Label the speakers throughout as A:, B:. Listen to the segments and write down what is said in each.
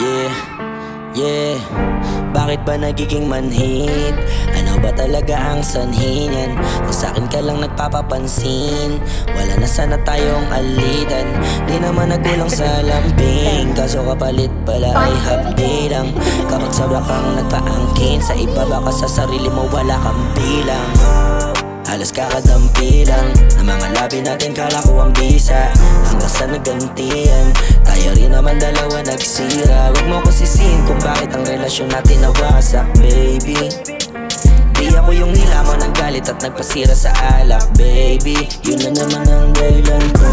A: Yeah, yeah. Bakit ba nagiging manhid? Ano ba talaga ang sanhi niyan? Na sa akin ka lang nagpapapansin Wala na sana tayong alitan. Di naman nagkulang sa lambing Kaso kapalit pala ay hapdi lang Kapag sobra kang nagpaangkin Sa iba baka sa sarili mo wala kang bilang. Halos kakadampi lang Ng mga labi natin kala ko ang bisa. Hanggang sa nagantian Tayo rin naman dalawa nagsira. Huwag mo ko sisihin kung bakit ang relasyon natin nawasak Baby. Di ako yung hila mo ng galit at nagpasira sa alak Baby. Yun na naman ang dahilan ko.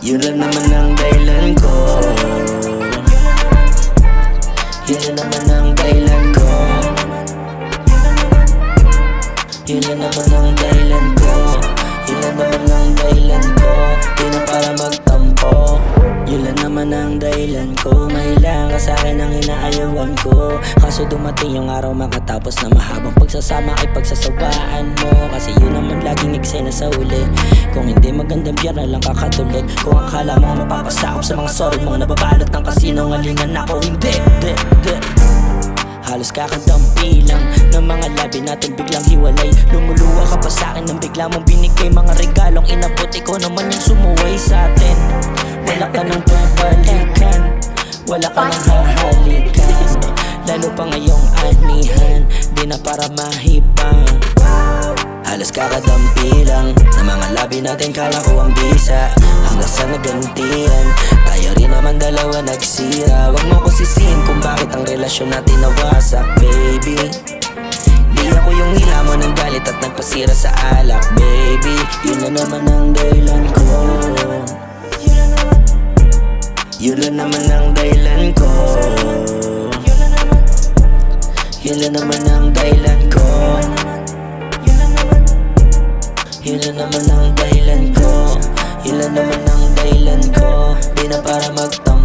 A: Yun lang naman ang dahilan ko. Yun na naman ang dahilan ko. Yun lang naman ang dahilan ko Yun naman ang dahilan ko Di na para magtampo. Yun lang naman ang dahilan ko Mahilang ka sa'kin ang inaayawan ko. Kaso dumating yung araw makatapos na mahabang pagsasama ay pagsasawaan mo. Kasi yun naman laging eksena sa uli Kung hindi magandang biyara lang kakatulog Kung akala mo mapapasakop sa mga sorry mong Nababalot ng kasinungalingan ako Hindi, di, di Halos kakadampi lang labi natin biglang hiwalay. Lumuluwa ka pa sa akin nang bigla mong binigay Mga regalong inabot. Ikaw naman yung sumuway sa atin. Wala ka nang babalikan. Wala ka nang hahalikan. Lalo pa ngayong anihan Di na para mahibang. Halos kakadampi lang Ng mga labi natin kala ko ang bisa. Hanggang sa nagantian. Tayo rin naman dalawa nagsira. Huwag mo ko sisihin kung bakit ang relasyon natin nawasak Baby Di ako yung hila mo ng galit at nagpasira sa alak Baby. Yun na naman ang dahilan ko. Yun lang naman ang dahilan ko. Yun lang naman ang dahilan ko. Yun lang naman ang dahilan ko. Yun lang naman ang dahilan ko. Di na para magtampo